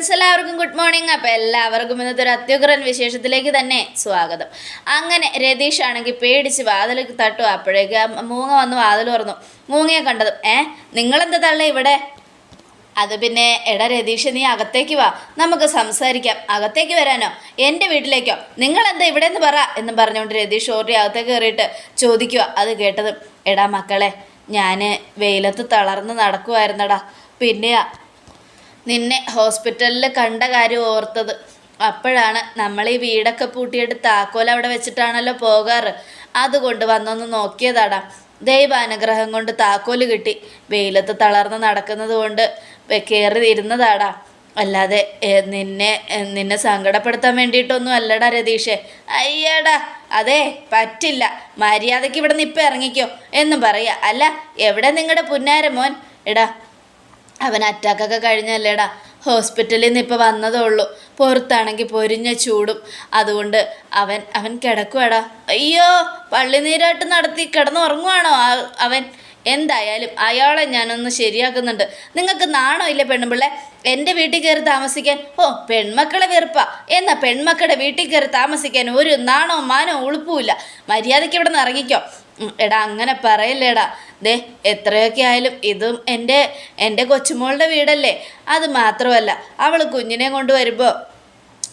Friends എല്ലാവർക്കും good morning അപ്പോൾ എല്ലാവർക്കും ഇന്നത്തെ ഒരു അത്യുഗ്രൻ വിശേഷത്തിലേക്ക് തന്നെ സ്വാഗതം. അങ്ങനെ രതീഷ് ആണെങ്കിൽ പേടിച്ച് വാതിൽ തട്ടു. അപ്പോഴേക്ക് മൂങ്ങ വന്ന് വാതിൽ തുറന്നു. മൂങ്ങയെ കണ്ടതും ഏ നിങ്ങളെന്താ തള്ള ഇവിടെ? അത് പിന്നെ എടാ രതീഷ് നീ അകത്തേക്ക് വാ. നമുക്ക് സംസാരിക്കാം. അകത്തേക്ക് വരാനോ? എന്റെ വീട്ടിലേക്കോ? നിങ്ങളെന്താ ഇവിടെ നിന്ന് പറ. എന്ന് പറഞ്ഞുകൊണ്ട് രതീഷ് ഓടി അകത്തേക്ക് കയറിയിട്ട് ചോദിക്കുക അത് കേട്ടതും എടാ മക്കളെ ഞാൻ വെയിലത്ത് തളർന്ന് നടക്കുമായിരുന്നടാ പിന്നെയാ നിന്നെ ഹോസ്പിറ്റലിൽ കണ്ട കാര്യം ഓർത്തത്. അപ്പോഴാണ് നമ്മൾ ഈ വീടൊക്കെ പൂട്ടിയിട്ട് താക്കോൽ അവിടെ വെച്ചിട്ടാണല്ലോ പോകാറ്. അതുകൊണ്ട് വന്നൊന്ന് നോക്കിയതാടാ. ദൈവാനുഗ്രഹം കൊണ്ട് താക്കോൽ കിട്ടി. വെയിലത്ത് തളർന്ന് നടക്കുന്നത് കൊണ്ട് കയറി ഇരുന്നതാടാ. അല്ലാതെ നിന്നെ നിന്നെ സങ്കടപ്പെടുത്താൻ വേണ്ടിയിട്ടൊന്നും അല്ലടാ രതീഷേ. അയ്യടാ അതെ പറ്റില്ല. മര്യാദയ്ക്ക് ഇവിടെ നിന്ന് ഇപ്പം ഇറങ്ങിക്കോ. എന്നും പറയുക അല്ല എവിടെ നിങ്ങളുടെ പുന്നാര മോൻ എടാ അവൻ അറ്റാക്കൊക്കെ കഴിഞ്ഞല്ലേടാ. ഹോസ്പിറ്റലിൽ നിന്ന് ഇപ്പോൾ വന്നതേ ഉള്ളൂ പുറത്താണെങ്കിൽ പൊരിഞ്ഞ ചൂടും. അതുകൊണ്ട് അവൻ അവൻ കിടക്കുവാടാ. അയ്യോ പള്ളി നീരാട്ട് നടത്തി കിടന്നുറങ്ങുവാണോ അവൻ? എന്തായാലും അയാളെ ഞാനൊന്ന് ശരിയാക്കുന്നുണ്ട്. നിങ്ങൾക്ക് നാണോ ഇല്ല പെണ്ണുപിള്ളെ എന്റെ വീട്ടിൽ കയറി താമസിക്കാൻ. ഓ പെൺമക്കളെ വെറുപ്പാ. എന്നാ പെൺമക്കളുടെ വീട്ടിൽ കയറി താമസിക്കാൻ ഒരു നാണോ മാനോ ഉളുപ്പുമില്ല. മര്യാദയ്ക്ക് ഇവിടെ നിന്ന് ഇറങ്ങിക്കോ. എടാ അങ്ങനെ പറയല്ലേടാ. ദേ എത്രയൊക്കെ ആയാലും ഇതും എന്റെ എന്റെ കൊച്ചുമോളുടെ വീടല്ലേ? അത് മാത്രമല്ല അവൾ കുഞ്ഞിനെ കൊണ്ട് വരുമ്പോൾ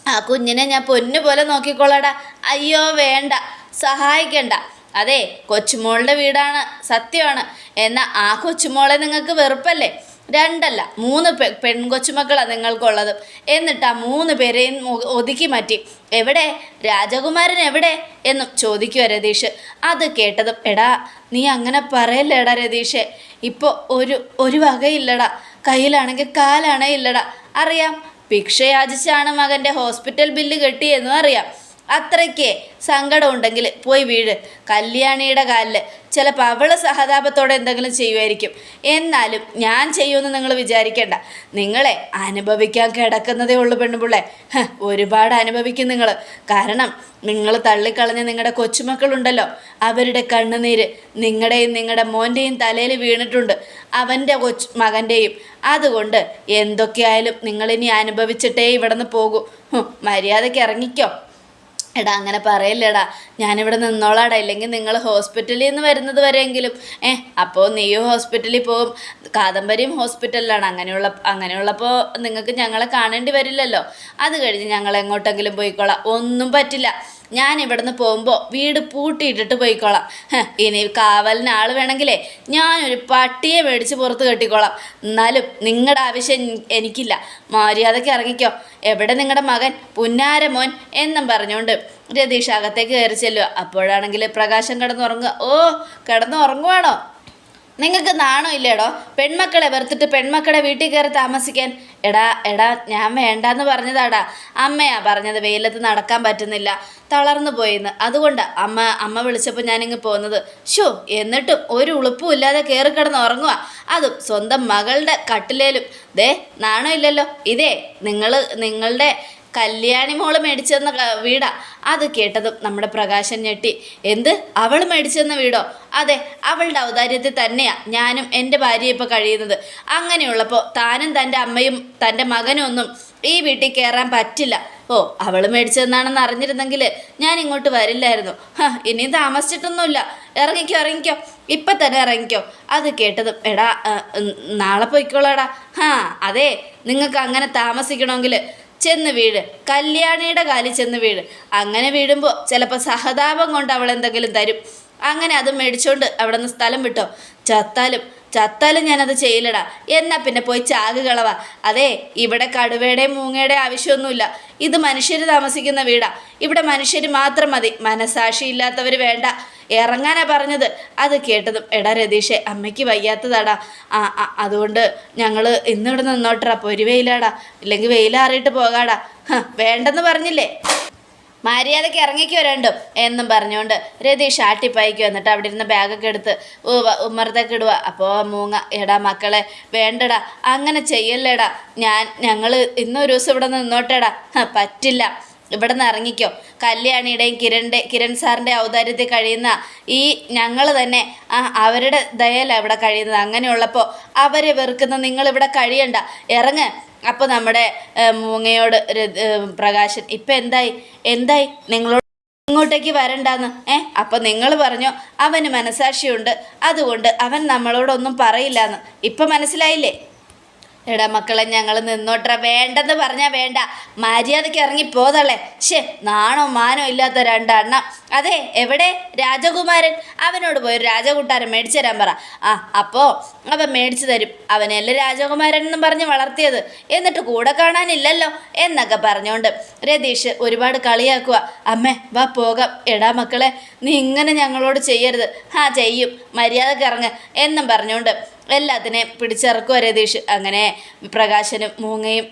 ആ കുഞ്ഞിനെ ഞാൻ പൊന്നു പോലെ നോക്കിക്കോളാടാ. അയ്യോ വേണ്ട. സഹായിക്കണ്ട. അതെ കൊച്ചുമോളുടെ വീടാണ് സത്യമാണ്. എന്നാൽ ആ കൊച്ചുമോളെ നിങ്ങൾക്ക് വെറുപ്പല്ലേ? രണ്ടല്ല മൂന്ന് പെ പെൺകൊച്ചുമക്കളാണ് നിങ്ങൾക്കുള്ളത്. എന്നിട്ട് ആ മൂന്ന് പേരെയും ഒതുക്കി മാറ്റി. എവിടെ? രാജകുമാരൻ എവിടെ? എന്നും ചോദിക്കുക രതീഷ്. അത് കേട്ടതും എടാ നീ അങ്ങനെ പറയല്ലേടാ രതീഷേ. ഇപ്പോൾ ഒരു ഒരു വകയില്ലടാ. കയ്യിലാണെങ്കിൽ കാലാണേ ഇല്ലടാ. അറിയാം ഭിക്ഷയാചിച്ചാണ് മകന്റെ ഹോസ്പിറ്റൽ ബില്ല് കെട്ടിയെന്നും അറിയാം. അത്രയ്ക്ക് സങ്കടം ഉണ്ടെങ്കിൽ പോയി വീഴ്. കല്യാണിയുടെ കാലിൽ ചിലപ്പോൾ അവൾ സഹതാപത്തോടെ എന്തെങ്കിലും ചെയ്യുമായിരിക്കും എന്നാലും ഞാൻ ചെയ്യുമെന്ന് നിങ്ങൾ വിചാരിക്കേണ്ട. നിങ്ങളെ അനുഭവിക്കാൻ കിടക്കുന്നതേ ഉള്ളൂ പെണ്ണുപിള്ളെ. ഒരുപാട് അനുഭവിക്കും നിങ്ങൾ കാരണം നിങ്ങൾ തള്ളിക്കളഞ്ഞ നിങ്ങളുടെ കൊച്ചുമക്കളുണ്ടല്ലോ. അവരുടെ കണ്ണുനീര് നിങ്ങളുടെയും നിങ്ങളുടെ മോന്റെയും തലയിൽ വീണിട്ടുണ്ട്. അവന്റെ കൊച്ചു മകന്റെയും അതുകൊണ്ട് എന്തൊക്കെയായാലും നിങ്ങളിനി അനുഭവിച്ചിട്ടേ ഇവിടെ നിന്ന് പോകൂ മര്യാദയ്ക്ക് ഇറങ്ങിക്കോ. എടാ അങ്ങനെ പറയല്ലേടാ. ഞാനിവിടെ നിന്നോളാടാ. ഇല്ലെങ്കിൽ നിങ്ങൾ ഹോസ്പിറ്റലിൽ നിന്ന് വരുന്നത് വരെയെങ്കിലും. ഏ അപ്പോൾ നീയും ഹോസ്പിറ്റലിൽ പോകും. കാദംബരിയും ഹോസ്പിറ്റലിലാണ്. അങ്ങനെയുള്ള അങ്ങനെയുള്ളപ്പോൾ നിങ്ങൾക്ക് ഞങ്ങളെ കാണേണ്ടി വരില്ലല്ലോ. അത് കഴിഞ്ഞ് ഞങ്ങൾ എങ്ങോട്ടെങ്കിലും പോയിക്കോളാം. ഒന്നും പറ്റില്ല. ഞാൻ ഇവിടുന്ന് പോകുമ്പോൾ വീട് പൂട്ടിയിട്ടിട്ട് പോയിക്കോളാം. ഇനി കാവലിന് ആൾ വേണമെങ്കിലേ ഞാനൊരു പട്ടിയെ മേടിച്ച് പുറത്ത് കെട്ടിക്കോളാം. എന്നാലും നിങ്ങളുടെ ആവശ്യം എനിക്കില്ല. മര്യാദയ്ക്ക് ഇറങ്ങിക്കോ. എവിടെ നിങ്ങളുടെ മകൻ? പുന്നാരമോൻ എന്നും പറഞ്ഞുകൊണ്ട് രതീഷ് അകത്തേക്ക് കയറി ചെല്ലുക അപ്പോഴാണെങ്കിൽ പ്രകാശം കിടന്നുറങ്ങുക ഓ കിടന്നുറങ്ങുവാണോ? നിങ്ങൾക്ക് നാണോ ഇല്ലേടോ പെൺമക്കളെ വെറുത്തിട്ട് പെൺമക്കളെ വീട്ടിൽ കയറി താമസിക്കാൻ. എടാ എടാ ഞാൻ വേണ്ടാന്ന് പറഞ്ഞതാടാ. അമ്മയാ പറഞ്ഞത് വെയിലത്ത് നടക്കാൻ പറ്റുന്നില്ല. തളർന്നു പോയിന്ന്. അതുകൊണ്ട് അമ്മ അമ്മ വിളിച്ചപ്പോൾ ഞാനിങ്ങ് പോകുന്നത് ഷോ എന്നിട്ടും ഒരു ഉളുപ്പും ഇല്ലാതെ കയറി കിടന്ന് ഉറങ്ങുക അതും സ്വന്തം മകളുടെ കട്ടിലേലും. ദേ നാണോ ഇല്ലല്ലോ? ഇതേ നിങ്ങൾ നിങ്ങളുടെ കല്യാണി മോൾ മേടിച്ചെന്ന വീടാ. അത് കേട്ടതും നമ്മുടെ പ്രകാശൻ ഞെട്ടി. എന്ത്? അവൾ മേടിച്ചെന്ന വീടോ? അതെ അവളുടെ ഔദാര്യത്തിൽ തന്നെയാ ഞാനും എന്റെ ഭാര്യയും ഇപ്പോൾ കഴിയുന്നത്. അങ്ങനെയുള്ളപ്പോൾ താനും തന്റെ അമ്മയും തന്റെ മകനും ഒന്നും ഈ വീട്ടിൽ കയറാൻ പറ്റില്ല. ഓ അവൾ മേടിച്ചതെന്നാണെന്ന് അറിഞ്ഞിരുന്നെങ്കിൽ ഞാൻ ഇങ്ങോട്ട് വരില്ലായിരുന്നു. ഹാ ഇനിയും താമസിച്ചിട്ടൊന്നുമില്ല. ഇറങ്ങിക്കോ ഇറങ്ങിക്കോ. ഇപ്പം തന്നെ ഇറങ്ങിക്കോ. അത് കേട്ടതും എടാ നാളെ പോയിക്കോളാടാ. ഹാ അതെ നിങ്ങൾക്ക് അങ്ങനെ താമസിക്കണമെങ്കിൽ ചെന്ന് വീട് കല്യാണിയുടെ കാലിൽ ചെന്ന് വീട് അങ്ങനെ വീഴുമ്പോൾ ചിലപ്പോൾ സഹതാപം കൊണ്ട് അവൾ എന്തെങ്കിലും തരും. അങ്ങനെ അത് മേടിച്ചോണ്ട് അവിടെ നിന്ന് സ്ഥലം വിട്ടോ. ചത്താലും ചത്താലും ഞാനത് ചെയ്യില്ലടാ എന്നാ പിന്നെ പോയി ചാക് കളവാ. അതെ ഇവിടെ കടുവയുടെയും മൂങ്ങയുടെയും ആവശ്യമൊന്നുമില്ല. ഇത് മനുഷ്യർ താമസിക്കുന്ന വീടാ. ഇവിടെ മനുഷ്യർ മാത്രം മതി. മനസാക്ഷി ഇല്ലാത്തവർ വേണ്ട. ഇറങ്ങാനാ പറഞ്ഞത്. അത് കേട്ടതും എടാ രതീഷെ അമ്മയ്ക്ക് വയ്യാത്തതാടാ. അതുകൊണ്ട് ഞങ്ങൾ ഇന്നിവിടെ നിന്നോട്ടറാ പൊരി വെയിലാടാ. ഇല്ലെങ്കിൽ വെയിലാറിയിട്ട് പോകാടാ. വേണ്ടെന്ന് പറഞ്ഞില്ലേ? മര്യാദയ്ക്ക് ഇറങ്ങിക്കോ രണ്ടും എന്നും പറഞ്ഞുകൊണ്ട് രതീഷ് ആട്ടിപ്പായിക്ക് എന്നിട്ട് അവിടെ ഇരുന്ന് ബാഗൊക്കെ എടുത്ത് ഉമ്മറത്തേക്ക് ഇടുക അപ്പോൾ മൂങ്ങ എടാ മക്കളെ വേണ്ടടാ. അങ്ങനെ ചെയ്യല്ലേടാ. ഞാൻ ഞങ്ങൾ ഇന്നൊരു ദിവസം ഇവിടെ നിന്നോട്ടേടാ. പറ്റില്ല. ഇവിടെ നിന്ന് ഇറങ്ങിക്കോ. കല്യാണിയുടെയും കിരണിന്റെ കിരൺ സാറിന്റെ ഔദാര്യത്തിൽ കഴിയുന്ന ഈ ഞങ്ങൾ തന്നെ ആ അവരുടെ ദയല ഇവിടെ കഴിയുന്നത്. അങ്ങനെയുള്ളപ്പോൾ അവരെ വെറുക്കുന്ന നിങ്ങളിവിടെ കഴിയണ്ട. ഇറങ്ങ്. അപ്പോൾ നമ്മുടെ മൂങ്ങയോട് പ്രകാശൻ ഇപ്പം എന്തായി? എന്തായി? നിങ്ങളോട് ഇങ്ങോട്ടേക്ക് വരണ്ടാന്ന്. ഏ അപ്പം നിങ്ങൾ പറഞ്ഞു അവന് മനസാക്ഷിയുണ്ട്. അതുകൊണ്ട് അവൻ നമ്മളോടൊന്നും പറയില്ലാന്ന്. ഇപ്പം മനസ്സിലായില്ലേ? എടാ മക്കളെ ഞങ്ങൾ നിന്നോട്ട വേണ്ടെന്ന് പറഞ്ഞാൽ വേണ്ട. മര്യാദയ്ക്ക് ഇറങ്ങി പോതള്ളേ ഷേ നാണോ മാനോ ഇല്ലാത്ത രണ്ടെണ്ണം. അതെ എവിടെ? രാജകുമാരൻ. അവനോട് പോയി രാജകുട്ടാരൻ മേടിച്ചു തരാൻ പറ. ആ അപ്പോൾ അവൻ മേടിച്ചു തരും. അവനല്ലേ രാജകുമാരൻ എന്നും പറഞ്ഞ് വളർത്തിയത്. എന്നിട്ട് കൂടെ കാണാനില്ലല്ലോ എന്നൊക്കെ പറഞ്ഞുകൊണ്ട് രതീഷ് ഒരുപാട് കളിയാക്കുക. അമ്മേ വാ പോകാം. എടാ മക്കളെ നീ ഇങ്ങനെ ഞങ്ങളോട് ചെയ്യരുത്. ആ ചെയ്യും. മര്യാദയ്ക്ക് ഇറങ്ങ് എന്നും പറഞ്ഞുകൊണ്ട് എല്ലാത്തിനെയും പിടിച്ചിറക്കുക രതീഷ് അങ്ങനെ പ്രകാശനും മൂങ്ങയും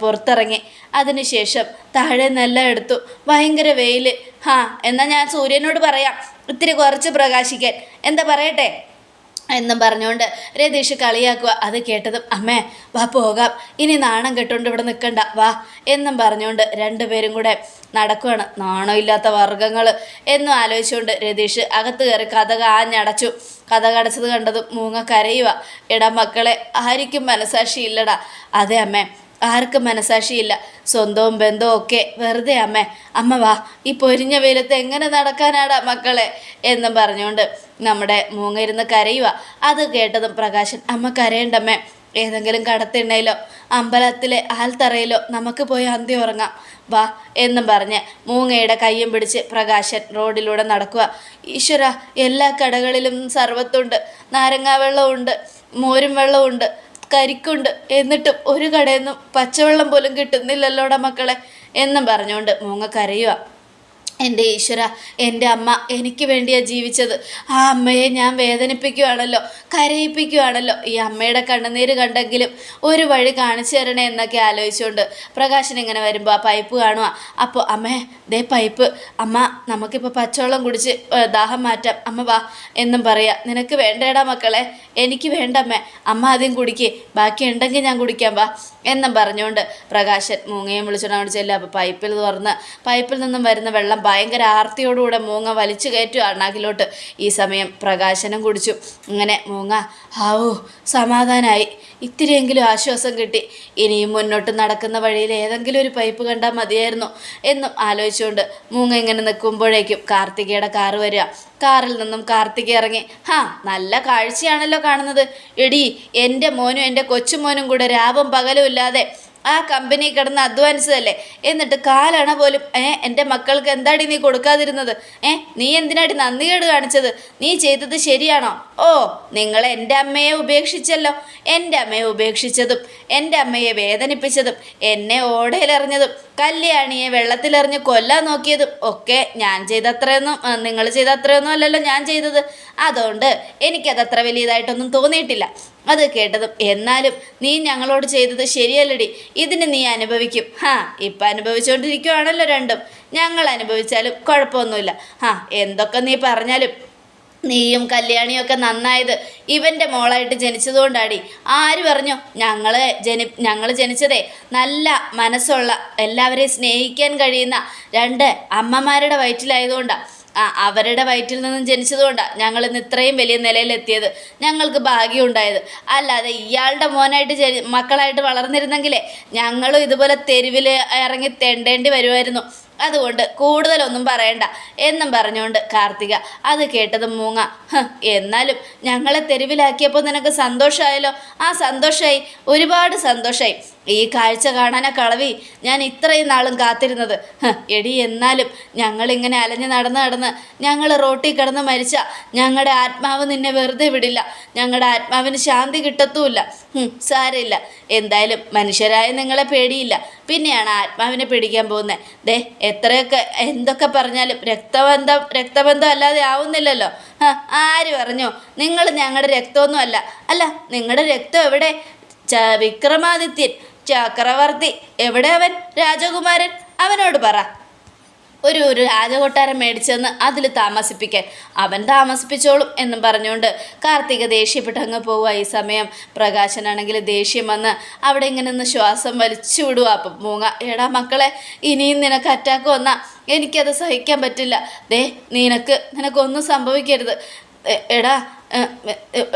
പുറത്തിറങ്ങി. അതിനുശേഷം താഴെ നല്ല എടുത്തു. ഭയങ്കര വെയിൽ ഹാ എന്നാൽ ഞാൻ സൂര്യനോട് പറയാം. ഇത്തിരി കുറച്ച് പ്രകാശിക്കാൻ. എന്താ പറയട്ടെ? എന്നും പറഞ്ഞുകൊണ്ട് രതീഷ് കളിയാക്കുക. അത് കേട്ടതും അമ്മേ വാ പോകാം. ഇനി നാണം കെട്ടുകൊണ്ട് ഇവിടെ നിൽക്കണ്ട വാ എന്നും പറഞ്ഞുകൊണ്ട് രണ്ടുപേരും കൂടെ നാണോ ഇല്ലാത്ത വർഗങ്ങൾ എന്നും ആലോചിച്ചുകൊണ്ട് രതീഷ് അകത്ത് കയറി കഥക ആഞ്ഞടച്ചു കഥ കടച്ചത് കണ്ടതും മൂങ്ങ കരയുക എടാ മക്കളെ ആരിക്കും മനസാക്ഷി ഇല്ലടാ അതെ അമ്മേ. ആർക്കും മനസാക്ഷിയില്ല. സ്വന്തവും ബന്ധവും ഒക്കെ വെറുതെ അമ്മ. അമ്മ വാ ഈ പൊരിഞ്ഞ വെയിലത്ത് എങ്ങനെ നടക്കാനാടാ മക്കളെ? എന്നും പറഞ്ഞുകൊണ്ട് നമ്മുടെ മൂങ്ങ ഇരുന്ന് കരയുക അത് കേട്ടതും പ്രകാശൻ അമ്മ കരയണ്ടമ്മേ. ഏതെങ്കിലും കടത്തിണ്ണയിലോ അമ്പലത്തിലെ ആൽത്തറയിലോ നമുക്ക് പോയി അന്തി ഉറങ്ങാം. വാ എന്നും പറഞ്ഞ് മൂങ്ങയുടെ കയ്യും പിടിച്ച് പ്രകാശൻ റോഡിലൂടെ നടക്കുക ഈശ്വര എല്ലാ കടകളിലും സർവത്തുണ്ട്. നാരങ്ങാ വെള്ളമുണ്ട് മോരും വെള്ളമുണ്ട് കരിക്കുണ്ട്. എന്നിട്ടും ഒരു കടയിൽ നിന്നും പച്ചവെള്ളം പോലും കിട്ടുന്നില്ലല്ലോടാ മക്കളെ എന്നും പറഞ്ഞുകൊണ്ട് മൂങ്ങ കരയുക എന്റെ ഈശ്വര എന്റെ അമ്മ എനിക്ക് വേണ്ടിയാണ് ജീവിച്ചത്. ആ അമ്മയെ ഞാൻ വേദനിപ്പിക്കുവാണല്ലോ കരയിപ്പിക്കുവാണല്ലോ. ഈ അമ്മയുടെ കണ്ണുനീര് കണ്ടെങ്കിലും ഒരു വഴി കാണിച്ചു തരണേ എന്നൊക്കെ ആലോചിച്ചുകൊണ്ട് പ്രകാശൻ ഇങ്ങനെ വരുമ്പോൾ ആ പൈപ്പ് കാണുക അപ്പോൾ അമ്മേ ദേ പൈപ്പ്. അമ്മ നമുക്കിപ്പോൾ പച്ചവെള്ളം കുടിച്ച് ദാഹം മാറ്റാം. അമ്മ വാ എന്നും പറയാം. നിനക്ക് വേണ്ടേടാ മക്കളെ. എനിക്ക് വേണ്ട അമ്മേ. ആദ്യം കുടിക്കേ. ബാക്കി ഉണ്ടെങ്കിൽ ഞാൻ കുടിക്കാം വാ എന്നും പറഞ്ഞുകൊണ്ട് പ്രകാശൻ മൂങ്ങയും വിളിച്ചോണ്ട് അവിടെ ചെല്ലുക അപ്പോൾ പൈപ്പിൽ തുറന്ന് പൈപ്പിൽ നിന്നും വരുന്ന വെള്ളം ഭയങ്കര ആർത്തിയോടുകൂടെ മൂങ്ങ വലിച്ചു കയറ്റുക അണ്ണാക്കിലോട്ട്. ഈ സമയം പ്രകാശനം കുടിച്ചു. അങ്ങനെ മൂങ്ങ ഹാവൂ സമാധാനമായി ഇത്തിരിയെങ്കിലും ആശ്വാസം കിട്ടി. ഇനിയും മുന്നോട്ട് നടക്കുന്ന വഴിയിൽ ഏതെങ്കിലും ഒരു പൈപ്പ് കണ്ടാൽ മതിയായിരുന്നു എന്നും ആലോചിച്ചുകൊണ്ട് മൂങ്ങ ഇങ്ങനെ നിൽക്കുമ്പോഴേക്കും കാർത്തികയുടെ കാറ് വരിക. കാറിൽ നിന്നും കാർത്തിക ഇറങ്ങി ഹാ നല്ല കാഴ്ചയാണല്ലോ കാണുന്നത്. എടി എന്റെ മോനും എന്റെ കൊച്ചുമോനും കൂടെ രാവും പകലും ഇല്ലാതെ ആ കമ്പനി കിടന്ന് അധ്വാനിച്ചതല്ലേ? എന്നിട്ട് കാലണ പോലും ഏ എന്റെ മക്കൾക്ക് എന്താടി നീ കൊടുക്കാതിരുന്നത്? ഏ നീ എന്തിനാടി നന്ദികേട് കാണിച്ചത്? നീ ചെയ്തത് ശരിയാണോ? ഓ നിങ്ങൾ എന്റെ അമ്മയെ ഉപേക്ഷിച്ചല്ലോ. എന്റെ അമ്മയെ ഉപേക്ഷിച്ചതും എന്റെ അമ്മയെ വേദനിപ്പിച്ചതും എന്നെ ഓടയിലെറിഞ്ഞതും കല്യാണിയെ വെള്ളത്തിലെറിഞ്ഞ് കൊല്ലാൻ നോക്കിയതും ഒക്കെ ഞാൻ ചെയ്തത്രയൊന്നും നിങ്ങൾ ചെയ്തത്രയൊന്നും അല്ലല്ലോ ഞാൻ ചെയ്തത്. അതുകൊണ്ട് എനിക്കതത്ര വലിയതായിട്ടൊന്നും തോന്നിയിട്ടില്ല. അത് കേട്ടതും എന്നാലും നീ ഞങ്ങളോട് ചെയ്തത് ശരിയല്ലടി. ഇതിന് നീ അനുഭവിക്കും. ഹാ ഇപ്പം അനുഭവിച്ചുകൊണ്ടിരിക്കുവാണല്ലോ രണ്ടും. ഞങ്ങൾ അനുഭവിച്ചാലും കുഴപ്പമൊന്നുമില്ല ഹാ എന്തൊക്കെ നീ പറഞ്ഞാലും. നീയും കല്യാണിയൊക്കെ നന്നായത് ഇവന്റെ മോളായിട്ട് ജനിച്ചതുകൊണ്ടാടി. ആര് പറഞ്ഞു? ഞങ്ങൾ ജനി ഞങ്ങൾ ജനിച്ചതേ നല്ല മനസ്സുള്ള എല്ലാവരെയും സ്നേഹിക്കാൻ കഴിയുന്ന രണ്ട് അമ്മമാരുടെ വയറ്റിലായതുകൊണ്ടാണ് അവരുടെ വയറ്റിൽ നിന്നും ജനിച്ചതുകൊണ്ടാണ് ഞങ്ങൾ ഇന്ന് ഇത്രയും വലിയ നിലയിലെത്തിയത്. ഞങ്ങൾക്ക് ഭാഗ്യമുണ്ടായത്. അല്ലാതെ ഇയാളുടെ മോനായിട്ട് ജനി മക്കളായിട്ട് വളർന്നിരുന്നെങ്കിലേ ഞങ്ങളും ഇതുപോലെ തെരുവിൽ ഇറങ്ങി തെണ്ടേണ്ടി വരുമായിരുന്നു. അതുകൊണ്ട് കൂടുതലൊന്നും പറയണ്ട. എന്നും പറഞ്ഞുകൊണ്ട് കാർത്തിക അത് കേട്ടത് മൂങ്ങ "ഹ്, എന്നാലും ഞങ്ങളെ തെരുവിലാക്കിയപ്പോൾ നിനക്ക് സന്തോഷമായല്ലോ. ആ സന്തോഷമായി ഒരുപാട് സന്തോഷമായി ഈ കാഴ്ച കാണാനാ കളവി. ഞാൻ ഇത്രയും നാളും കാത്തിരുന്നത്. എടി എന്നാലും ഞങ്ങളിങ്ങനെ അലഞ്ഞു നടന്ന് നടന്ന് ഞങ്ങൾ റോട്ടിൽ കിടന്ന് മരിച്ച ഞങ്ങളുടെ ആത്മാവ് നിന്നെ വെറുതെ വിടില്ല. ഞങ്ങളുടെ ആത്മാവിന് ശാന്തി കിട്ടത്തുമില്ല. സാരമില്ല. എന്തായാലും മനുഷ്യരായ നിങ്ങളെ പേടിയില്ല. പിന്നെയാണ് ആത്മാവിനെ പിടിക്കാൻ പോകുന്നത് ദേ എത്രയൊക്കെ എന്തൊക്കെ പറഞ്ഞാലും രക്തബന്ധം രക്തബന്ധം അല്ലാതെ ആവുന്നില്ലല്ലോ. ആര് പറഞ്ഞു? നിങ്ങൾ ഞങ്ങളുടെ രക്തമൊന്നും അല്ല അല്ല നിങ്ങളുടെ രക്തം എവിടെ? വിക്രമാദിത്യൻ. ചക്രവർത്തി. എവിടെ അവൻ? രാജകുമാരൻ. അവനോട് പറ. ഒരു ഒരു രാജകൊട്ടാരം മേടിച്ചെന്ന് അതിൽ താമസിപ്പിക്കാൻ. അവൻ താമസിപ്പിച്ചോളും എന്നും പറഞ്ഞുകൊണ്ട് കാർത്തിക ദേഷ്യപ്പെട്ട് അങ്ങ് പോവുക ഈ സമയം. പ്രകാശനാണെങ്കിൽ ദേഷ്യം വന്ന് അവിടെ ഇങ്ങനെ നിന്ന് ശ്വാസം വലിച്ചു വിടുക അപ്പം മൂങ്ങ എടാ മക്കളെ ഇനിയും നിനക്ക് അറ്റാക്ക് വന്നാൽ എനിക്കത് സഹിക്കാൻ പറ്റില്ല. ദേ നിനക്ക് നിനക്കൊന്നും സംഭവിക്കരുത്. എടാ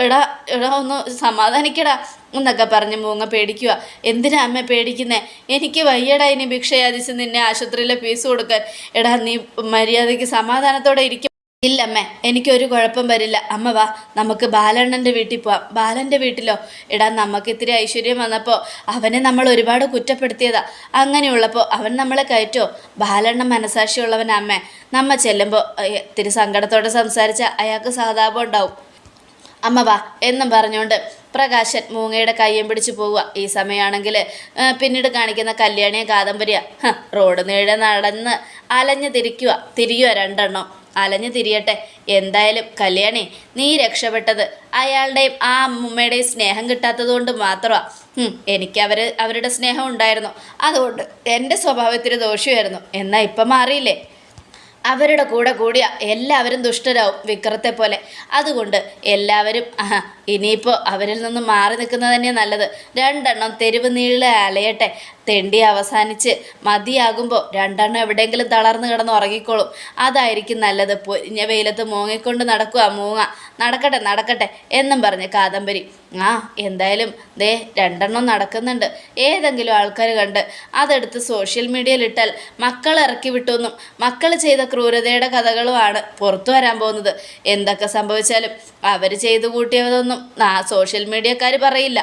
എടാ എടാ ഒന്ന് സമാധാനിക്കടാ എന്നൊക്കെ പറഞ്ഞ് മൂങ്ങ പേടിക്കുക എന്തിനാ അമ്മ പേടിക്കുന്നേ? എനിക്ക് വയ്യടാ ഇനി ഭിക്ഷയാദിച്ച് നിന്നെ ആശുപത്രിയിലെ ഫീസ് കൊടുക്കാൻ. എടാ നീ മര്യാദയ്ക്ക് സമാധാനത്തോടെ ഇരിക്കും. ഇല്ലമ്മേ എനിക്കൊരു കുഴപ്പം വരില്ല. അമ്മ വാ നമുക്ക് ബാലണ്ണന്റെ വീട്ടിൽ പോവാം. ബാലന്റെ വീട്ടിലോ? എടാ നമുക്ക് ഇത്തിരി ഐശ്വര്യം വന്നപ്പോൾ അവനെ നമ്മൾ ഒരുപാട് കുറ്റപ്പെടുത്തിയതാ. അങ്ങനെയുള്ളപ്പോൾ അവൻ നമ്മളെ കയറ്റോ? ബാലണ്ണൻ മനസാക്ഷിയുള്ളവനമ്മേ നമ്മ ചെല്ലുമ്പോൾ ഇത്തിരി സങ്കടത്തോടെ സംസാരിച്ച അയാൾക്ക് സഹതാപം ഉണ്ടാവും. അമ്മ വാ എന്നും പറഞ്ഞുകൊണ്ട് പ്രകാശൻ മൂങ്ങയുടെ കയ്യും പിടിച്ച് പോവുക. ഈ സമയമാണെങ്കിൽ പിന്നീട് കാണിക്കുന്ന കല്യാണിയെ കാദംബരിയ റോഡ് നീഴെ നടന്ന് അലഞ്ഞു തിരിക്കുക. തിരിയുക രണ്ടെണ്ണം? അലഞ്ഞു തിരിയട്ടെ. എന്തായാലും കല്യാണി നീ രക്ഷപ്പെട്ടത് അയാളുടെയും ആ അമ്മുമ്മയുടെയും സ്നേഹം കിട്ടാത്തത് കൊണ്ട് മാത്രമാണ് എനിക്ക് അവർ അവരുടെ സ്നേഹം ഉണ്ടായിരുന്നു. അതുകൊണ്ട് എന്റെ സ്വഭാവത്തിന് ദോഷമായിരുന്നു. എന്നാൽ ഇപ്പം മാറിയില്ലേ? അവരുടെ കൂടെ കൂടിയ എല്ലാവരും ദുഷ്ടരാവും വിക്രത്തെ പോലെ. അതുകൊണ്ട് എല്ലാവരും ഇനിയിപ്പോൾ അവരിൽ നിന്ന് മാറി നിൽക്കുന്നത് തന്നെ നല്ലത്. രണ്ടെണ്ണം തെരുവ് നീളെ അലയട്ടെ. തെണ്ടി അവസാനിച്ച് മതിയാകുമ്പോൾ രണ്ടെണ്ണം എവിടെയെങ്കിലും തളർന്ന് കിടന്ന് ഉറങ്ങിക്കോളും. അതായിരിക്കും നല്ലത്. പൊരിഞ്ഞ വെയിലത്ത് മൂങ്ങിക്കൊണ്ട് നടക്കുക മൂങ്ങ. നടക്കട്ടെ നടക്കട്ടെ എന്നും പറഞ്ഞ് കാദംബരി. ആ എന്തായാലും ദേ രണ്ടെണ്ണം നടക്കുന്നുണ്ട്. ഏതെങ്കിലും ആൾക്കാർ കണ്ട് അതെടുത്ത് സോഷ്യൽ മീഡിയയിൽ ഇട്ടാൽ മക്കൾ ഇറക്കി വിട്ടുവെന്നും മക്കൾ ചെയ്ത ക്രൂരതയുടെ കഥകളുമാണ് പുറത്തു വരാൻ പോകുന്നത്. എന്തൊക്കെ സംഭവിച്ചാലും അവർ ചെയ്തു കൂട്ടിയതൊന്നും ആ സോഷ്യൽ മീഡിയക്കാർ പറയില്ല.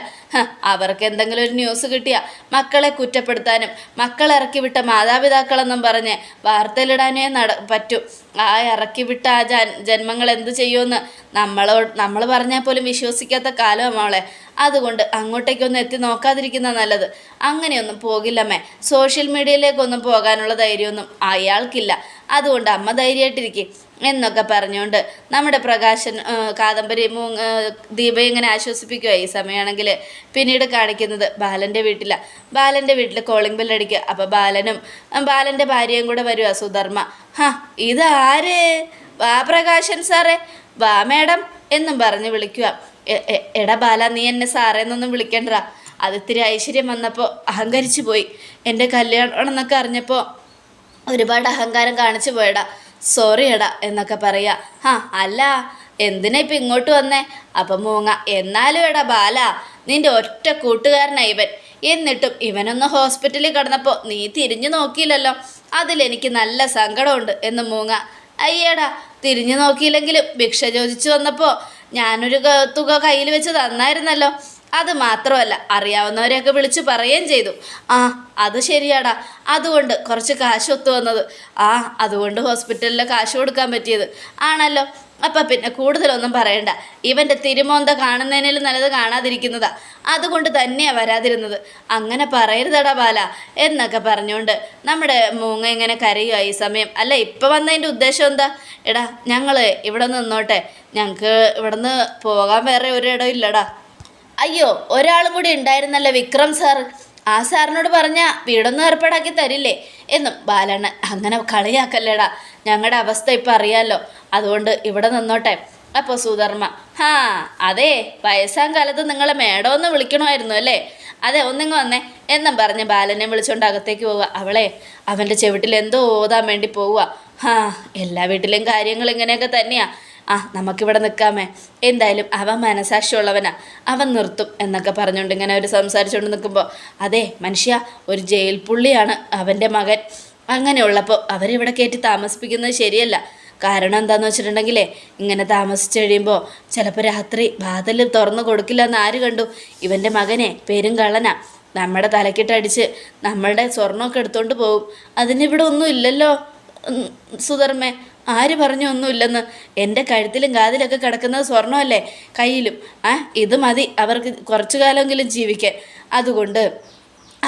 അവർക്ക് എന്തെങ്കിലും ഒരു ന്യൂസ് കിട്ടിയ മക്കളെ കുറ്റപ്പെടുത്താനും മക്കൾ ഇറക്കി വിട്ട മാതാപിതാക്കളെന്നും പറഞ്ഞ് വാർത്തയിലിടാനേ നട പറ്റൂ. ആ ഇറക്കി വിട്ട ആ ജൻ ജന്മങ്ങൾ എന്ത് ചെയ്യുമെന്ന് നമ്മളോട് നമ്മൾ പറഞ്ഞാൽ പോലും വിശ്വസിക്കാത്ത കാലമാണ് മോളെ. അതുകൊണ്ട് അങ്ങോട്ടേക്കൊന്നും എത്തി നോക്കാതിരിക്കുന്ന നല്ലത്. അങ്ങനെയൊന്നും പോകില്ലമ്മേ സോഷ്യൽ മീഡിയയിലേക്കൊന്നും പോകാനുള്ള ധൈര്യമൊന്നും അയാൾക്കില്ല. അതുകൊണ്ട് അമ്മ ധൈര്യമായിട്ടിരിക്കും. എന്നൊക്കെ പറഞ്ഞുകൊണ്ട് നമ്മുടെ പ്രകാശൻ കാദംബരി മൂ ദീപ ഇങ്ങനെ ആശ്വസിപ്പിക്കുക ഈ സമയമാണെങ്കിൽ പിന്നീട് കാണിക്കുന്നത് ബാലന്റെ വീട്ടിലാണ് ബാലന്റെ വീട്ടിൽ കോളിംഗ് ബെല്ലടിക്കുക അപ്പോൾ ബാലനും ബാലന്റെ ഭാര്യയും കൂടെ വരുക സുധർമ്മ. ഹാ ആര്? വാ പ്രകാശൻ സാറേ. വാ മേഡം എന്നും പറഞ്ഞ് വിളിക്കുക "എ- എ- എടാ ബാല നീ എന്നെ സാറേ എന്നൊന്നും വിളിക്കണ്ട. അത് ഇത്തിരി ഐശ്വര്യം വന്നപ്പോൾ അഹങ്കരിച്ചു പോയി. എന്റെ കല്യാണം എന്നൊക്കെ അറിഞ്ഞപ്പോൾ ഒരുപാട് അഹങ്കാരം കാണിച്ചു പോയടാ. സോറി എടാ എന്നൊക്കെ പറയാ. ഹാ അല്ല എന്തിനാ ഇപ്പം ഇങ്ങോട്ട് വന്നേ? അപ്പം മൂങ്ങ എന്നാലും എടാ ബാല നിന്റെ ഒറ്റ കൂട്ടുകാരനാ ഇവൻ. എന്നിട്ടും ഇവനൊന്ന് ഹോസ്പിറ്റലിൽ കിടന്നപ്പോൾ നീ തിരിഞ്ഞു നോക്കിയില്ലല്ലോ. അതിലെനിക്ക് നല്ല സങ്കടമുണ്ട് എന്ന് മൂങ്ങ. അയ്യേടാ തിരിഞ്ഞു നോക്കിയില്ലെങ്കിലും ഭിക്ഷ ചോദിച്ചു വന്നപ്പോൾ ഞാനൊരു തുക കയ്യിൽ വെച്ച് തന്നായിരുന്നല്ലോ. അത് മാത്രമല്ല അറിയാവുന്നവരെയൊക്കെ വിളിച്ച് പറയുകയും ചെയ്തു. ആ അത് ശരിയാടാ. അതുകൊണ്ട് കുറച്ച് കാശ് ഒത്തു വന്നത്. ആ അതുകൊണ്ട് ഹോസ്പിറ്റലിൽ കാശ് കൊടുക്കാൻ പറ്റിയത്. ആണല്ലോ. അപ്പം പിന്നെ കൂടുതലൊന്നും പറയണ്ട. ഇവന്റെ തിരുമോന്ത കാണുന്നതിനും നല്ലത് കാണാതിരിക്കുന്നതാ. അതുകൊണ്ട് തന്നെയാണ് വരാതിരുന്നത്. അങ്ങനെ പറയരുതടാ ബാല എന്നൊക്കെ പറഞ്ഞുകൊണ്ട് നമ്മുടെ മൂങ്ങ ഇങ്ങനെ കരയുക ഈ സമയം. അല്ല ഇപ്പം വന്നതിന്റെ ഉദ്ദേശം എന്താ? എടാ ഞങ്ങൾ ഇവിടെ നിന്നോട്ടെ. ഞങ്ങൾക്ക് ഇവിടെ നിന്ന് പോകാൻ വേറെ ഒരിടം ഇല്ലടാ. അയ്യോ ഒരാളും കൂടി ഉണ്ടായിരുന്നല്ലോ വിക്രം സാർ ആ സാറിനോട് പറഞ്ഞ വീടൊന്നും ഏർപ്പാടാക്കി തരില്ലേ എന്നും. ബാലണ്ണൻ അങ്ങനെ കളിയാക്കല്ലേടാ. ഞങ്ങളുടെ അവസ്ഥ ഇപ്പം അറിയാമല്ലോ അതുകൊണ്ട് ഇവിടെ നിന്നോട്ടെ. അപ്പോൾ സുധർമ്മ ഹാ അതെ. വയസ്സാം കാലത്ത് നിങ്ങളെ മേഡമൊന്ന് വിളിക്കണമായിരുന്നു അല്ലേ? അതെ ഒന്നിങ്ങ് വന്നേ. എന്നും പറഞ്ഞ് ബാലനെ വിളിച്ചുകൊണ്ട് അകത്തേക്ക് പോവുക. അവളെ അവന്റെ ചെവിട്ടിൽ എന്തോ ഓതാൻ വേണ്ടി പോവുക. ഹാ എല്ലാ വീട്ടിലും കാര്യങ്ങൾ ഇങ്ങനെയൊക്കെ തന്നെയാ. ആ നമുക്കിവിടെ നിൽക്കാമേ എന്തായാലും അവൻ മനസാക്ഷിയുള്ളവനാ. അവൻ നിർത്തും എന്നൊക്കെ പറഞ്ഞുകൊണ്ട് ഇങ്ങനെ അവർ സംസാരിച്ചുകൊണ്ട് നിൽക്കുമ്പോൾ അതെ മനുഷ്യ ഒരു ജയിൽ പുള്ളിയാണ് അവന്റെ മകൻ. അങ്ങനെയുള്ളപ്പോൾ അവരിവിടെ കയറ്റി താമസിപ്പിക്കുന്നത് ശരിയല്ല. കാരണം എന്താണെന്ന് വെച്ചിട്ടുണ്ടെങ്കിലേ ഇങ്ങനെ താമസിച്ച് കഴിയുമ്പോൾ ചിലപ്പോൾ രാത്രി വാതിൽ തുറന്നു കൊടുക്കില്ല എന്ന് ആര് കണ്ടു? ഇവന്റെ മകനെ പേരും കള്ളനാ. നമ്മുടെ തലക്കിട്ടടിച്ച് നമ്മളുടെ സ്വർണമൊക്കെ എടുത്തുകൊണ്ട് പോകും അതിനിവിടെ ഒന്നും ഇല്ലല്ലോ സുധർമ്മേ. ആര് പറഞ്ഞു ഒന്നുമില്ലെന്ന്? എന്റെ കഴുത്തിലും കാതിലൊക്കെ കിടക്കുന്നത് സ്വർണമല്ലേ? കയ്യിലും. ആ ഇത് മതി. അവർക്ക് കുറച്ചു കാലമെങ്കിലും ജീവിക്കാൻ. അതുകൊണ്ട്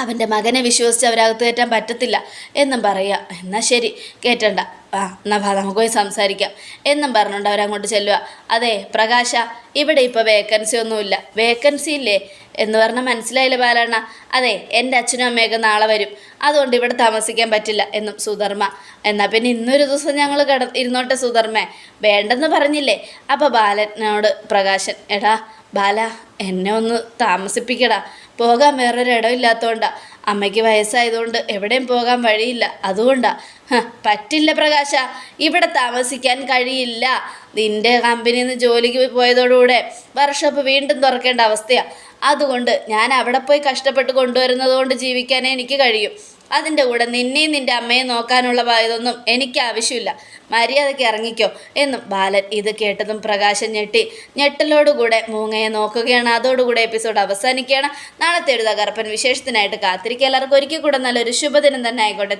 അവന്റെ മകനെ വിശ്വസിച്ച് അവരകത്ത് കയറ്റാൻ പറ്റത്തില്ല എന്നും പറയുക. എന്നാൽ ശരി കേട്ടണ്ട ആ എന്നാൽ വാ നമുക്ക് പോയി സംസാരിക്കാം. എന്നും പറഞ്ഞുകൊണ്ട് അവരങ്ങോട്ട് ചെല്ലുക. അതെ പ്രകാശ ഇവിടെ ഇപ്പോൾ വേക്കൻസി ഒന്നുമില്ല. വേക്കൻസി ഇല്ലേ? എന്ന് പറഞ്ഞാൽ മനസ്സിലായില്ല ബാലണ്ണ? അതെ എന്റെ അച്ഛനും അമ്മയൊക്കെ നാളെ വരും. അതുകൊണ്ട് ഇവിടെ താമസിക്കാൻ പറ്റില്ല എന്നും സുധർമ്മ. എന്നാൽ പിന്നെ ഇന്നൊരു ദിവസം ഞങ്ങൾ കിട ഇരുന്നോട്ടെ സുധർമ്മേ. വേണ്ടെന്ന് പറഞ്ഞില്ലേ? അപ്പോൾ ബാലനോട് പ്രകാശൻ എടാ ബാല എന്നെ ഒന്ന് താമസിപ്പിക്കടാ. പോകാൻ വേറൊരു ഇടം ഇല്ലാത്തതുകൊണ്ടാ അമ്മയ്ക്ക് വയസ്സായതുകൊണ്ട് എവിടെയും പോകാൻ വഴിയില്ല. അതുകൊണ്ടാ. പറ്റില്ല പ്രകാശ. ഇവിടെ താമസിക്കാൻ കഴിയില്ല. നിന്റെ കമ്പനിയിൽ നിന്ന് ജോലിക്ക് പോയതോടുകൂടെ വർക്ക്ഷോപ്പ് വീണ്ടും തുറക്കേണ്ട അവസ്ഥയാണ് അതുകൊണ്ട് ഞാൻ അവിടെ പോയി കഷ്ടപ്പെട്ട് കൊണ്ടുവരുന്നത് കൊണ്ട് ജീവിക്കാനേ എനിക്ക് കഴിയും. അതിന്റെ കൂടെ നിന്നെയും നിന്റെ അമ്മയെ നോക്കാനുള്ള ഇതൊന്നും എനിക്ക് ആവശ്യമില്ല. മര്യാദയ്ക്ക് ഇറങ്ങിക്കോ എന്നും ബാലൻ ഇത് കേട്ടതും പ്രകാശം ഞെട്ടി. ഞെട്ടലോടുകൂടെ മൂങ്ങയെ നോക്കുകയാണ്. അതോടുകൂടെ എപ്പിസോഡ് അവസാനിക്കുകയാണ്. നാളത്തെ ഒരു തകർപ്പൻ വിശേഷത്തിനായിട്ട് കാത്തിരിക്കുക. എല്ലാവർക്കും ഒരിക്കൽ കൂടെ നല്ലൊരു ശുഭദിനം തന്നെ ആയിക്കോട്ടെ.